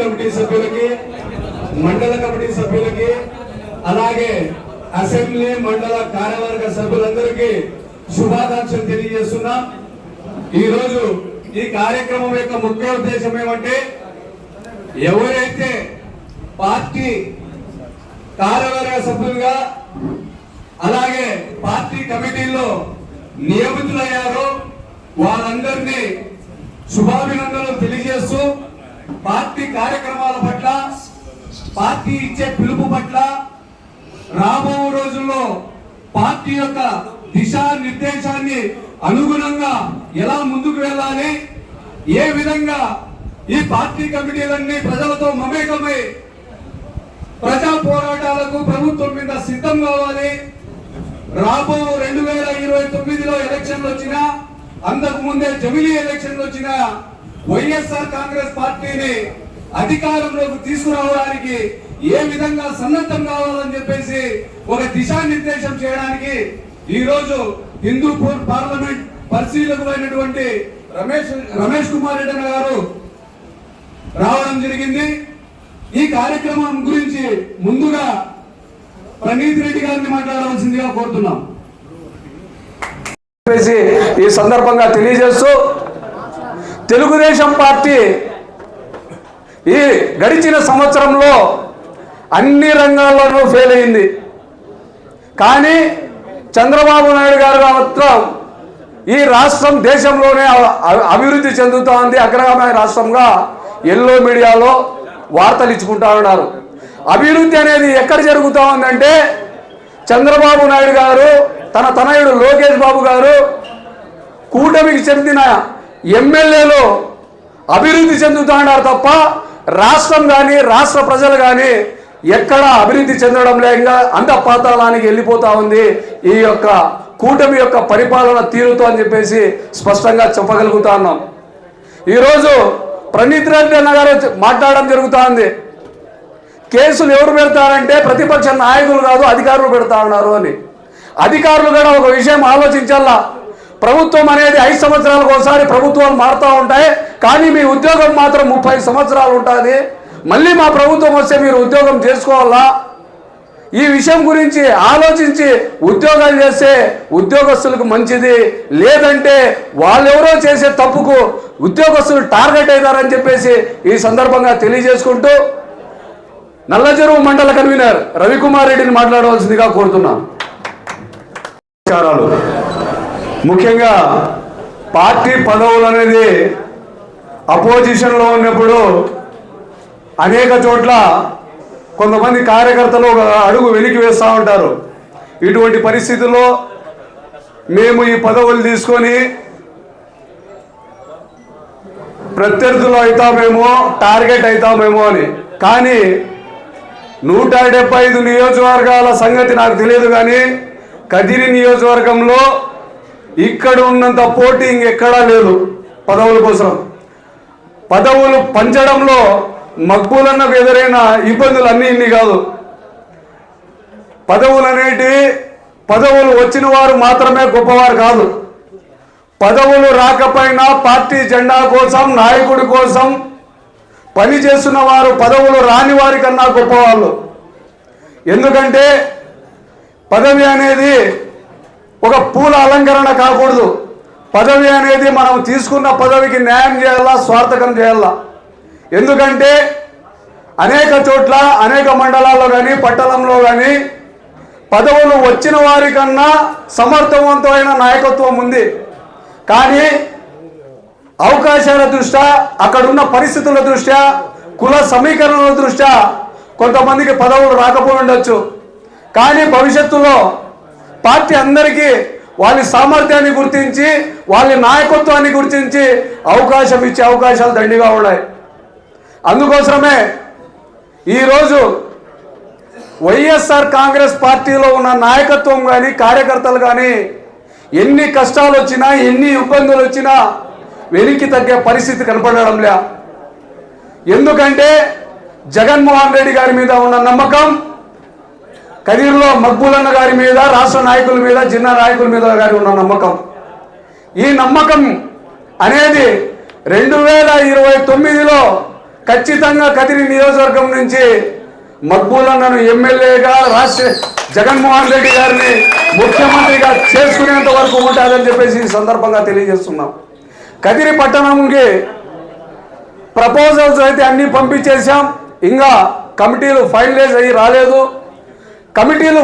Committee సభ్యులకి మండల committee సభ్యులకి అలాగే అసెంబ్లీ మండల కార్యవర్గ సభ్యులందరికీ శుభాకాంక్షలు తెలియజేస్తున్నా. ఈ రోజు ఈ కార్యక్రమం యొక్క ముఖ్య ఉద్దేశం ఏమంటే ఎవరైతే పార్టీ కార్యవర్గ సభ్యులుగా అలాగే పార్టీ కమిటీల్లో నియమితులయ్యారో వారందరినీ శుభాభినందనలు తెలియజేస్తూ పార్టీ కార్యక్రమాల పట్ల పార్టీ ఇచ్చే పిలుపు పట్ల రాబో రోజుల్లో పార్టీ యొక్క దిశా నిర్దేశాన్ని అనుగుణంగా ఎలా ముందుకు వెళ్ళాలి? ఏ విధంగా ఈ పార్టీ కమిటీలన్నీ ప్రజలతో మమేకమై ప్రజా పోరాటాలకు ప్రభుత్వం మీద సిద్ధం కావాలి? రాబో రెండు వేల ఇరవై తొమ్మిదిలో ఎలక్షన్లు వచ్చినా అంతకు ముందే జమిలీ ఎలక్షన్లు వచ్చినా వైఎస్ఆర్ కాంగ్రెస్ పార్టీని అధికారంలోకి తీసుకురావడానికి ఏ విధంగా సన్నద్ధం కావాలని చెప్పేసి ఒక దిశానిర్దేశం చేయడానికి ఈ రోజు హిందూపూర్ పార్లమెంట్ పరిశీలకులైనటువంటి రమేష్ రమేష్ కుమార్ రెడ్డి గారు రావడం జరిగింది. ఈ కార్యక్రమం గురించి ముందుగా ప్రణీత్ రెడ్డి గారిని మాట్లాడవలసిందిగా కోరుతున్నాం. ఈ సందర్భంగా తెలియజేస్తూ తెలుగుదేశం పార్టీ ఈ గడిచిన సంవత్సరంలో అన్ని రంగాల్లోనూ ఫెయిల్ అయింది. కానీ చంద్రబాబు నాయుడు గారు మాత్రం ఈ రాష్ట్రం దేశంలోనే అభివృద్ధి చెందుతూ ఉంది. అగ్రగామి రాష్ట్రంగా ఎల్లో మీడియాలో వార్తలు ఇచ్చుకుంటా ఉన్నారు. అభివృద్ధి అనేది ఎక్కడ జరుగుతూ ఉందంటే చంద్రబాబు నాయుడు గారు తన తనయుడు లోకేష్ బాబు గారు కూటమికి చెందిన ఎమ్మెల్యేలు అభివృద్ధి చెందుతూ ఉన్నారు తప్ప రాష్ట్రం కానీ రాష్ట్ర ప్రజలు కానీ ఎక్కడ అభివృద్ధి చెందడం లేక అంతఃపాతాళానికి వెళ్ళిపోతా ఉంది. ఈ యొక్క కూటమి యొక్క పరిపాలన తీరుతో అని చెప్పేసి స్పష్టంగా చెప్పగలుగుతా ఉన్నాం. ఈరోజు ప్రణీత్ రెడ్డి అన్న గారు మాట్లాడడం జరుగుతూ ఉంది. కేసులు ఎవరు పెడతారంటే ప్రతిపక్ష నాయకులు కాదు అధికారులు పెడతా ఉన్నారు అని. అధికారులు కూడా ఒక విషయం ఆలోచించాలా? ప్రభుత్వం అనేది ఐదు సంవత్సరాలకు ఒకసారి ప్రభుత్వాలు మారుతూ ఉంటాయి. కానీ మీ ఉద్యోగం మాత్రం ముప్పై సంవత్సరాలు ఉంటుంది. మళ్ళీ మా ప్రభుత్వం వస్తే మీరు ఉద్యోగం చేసుకోవాలా? ఈ విషయం గురించి ఆలోచించి ఉద్యోగాలు చేస్తే ఉద్యోగస్తులకు మంచిది. లేదంటే వాళ్ళెవరో చేసే తప్పుకు ఉద్యోగస్తులు టార్గెట్ అవుతారని చెప్పేసి ఈ సందర్భంగా తెలియజేసుకుంటూ నల్లచెరువు మండల కన్వీనర్ రవికుమార్ రెడ్డిని మాట్లాడవలసిందిగా కోరుతున్నాను. ముఖ్యంగా పార్టీ పదవులు అనేది అపోజిషన్లో ఉన్నప్పుడు అనేక చోట్ల కొంతమంది కార్యకర్తలు ఒక అడుగు వెనక్కి వేస్తూ ఉంటారు. ఇటువంటి పరిస్థితుల్లో మేము ఈ పదవులు తీసుకొని ప్రత్యర్థులు అవుతామేమో టార్గెట్ అవుతామేమో అని. కానీ నూట డెబ్బై ఐదు నియోజకవర్గాల సంగతి నాకు తెలియదు కానీ కదిరి నియోజకవర్గంలో ఇక్కడ ఉన్నంత పోటీ ఇంకెక్కడా లేదు పదవుల కోసం. పదవులు పంచడంలో మక్బూలన్నకు ఎదురైన ఇబ్బందులు అన్నీ ఇన్ని కాదు. పదవులు అనేటివి పదవులు వచ్చిన వారు మాత్రమే గొప్పవారు కాదు. పదవులు రాకపోయినా పార్టీ జెండా కోసం నాయకుడి కోసం పని చేస్తున్న వారు పదవులు రాని వారి కన్నా గొప్పవాళ్ళు. ఎందుకంటే పదవి అనేది ఒక పూల అలంకరణ కాకూడదు. పదవి అనేది మనం తీసుకున్న పదవికి న్యాయం చేయాలా స్వార్థకం చేయాలా? ఎందుకంటే అనేక చోట్ల అనేక మండలాల్లో కానీ పట్టణంలో కానీ పదవులు వచ్చిన వారికన్నా సమర్థవంతమైన నాయకత్వం ఉంది. కానీ అవకాశాల దృష్ట్యా అక్కడున్న పరిస్థితుల దృష్ట్యా కుల సమీకరణల దృష్ట్యా కొంతమందికి పదవులు రాకపోయి ఉండొచ్చు. కానీ భవిష్యత్తులో పార్టీ అందరికీ వాళ్ళ సామర్థ్యాన్ని గుర్తించి వాళ్ళ నాయకత్వాన్ని గుర్తించి అవకాశం ఇచ్చే అవకాశాలు దండిగా ఉన్నాయి. అందుకోసమే ఈరోజు వైఎస్ఆర్ కాంగ్రెస్ పార్టీలో ఉన్న నాయకత్వం కానీ కార్యకర్తలు కానీ ఎన్ని కష్టాలు వచ్చినా ఎన్ని ఇబ్బందులు వచ్చినా వెనక్కి తగ్గే పరిస్థితి కనపడడం లే. ఎందుకంటే జగన్మోహన్ రెడ్డి గారి మీద ఉన్న నమ్మకం కదిరిలో మక్బూలన్న గారి మీద రాష్ట్ర నాయకుల మీద చిన్న నాయకుల మీద గారి ఉన్న నమ్మకం. ఈ నమ్మకం అనేది రెండు వేల ఇరవై తొమ్మిదిలో ఖచ్చితంగా కదిరి నియోజకవర్గం నుంచి మక్బూలన్నను ఎమ్మెల్యేగా రాష్ట్ర జగన్మోహన్ రెడ్డి గారిని ముఖ్యమంత్రిగా చేసుకునేంత వరకు ఉంటుందని చెప్పేసి ఈ సందర్భంగా తెలియజేస్తున్నాం. కదిరి పట్టణంకి ప్రపోజల్స్ అయితే అన్నీ పంపించేశాం. ఇంకా కమిటీలు ఫైనలైజ్ అయ్యి రాలేదు. కమిటీలు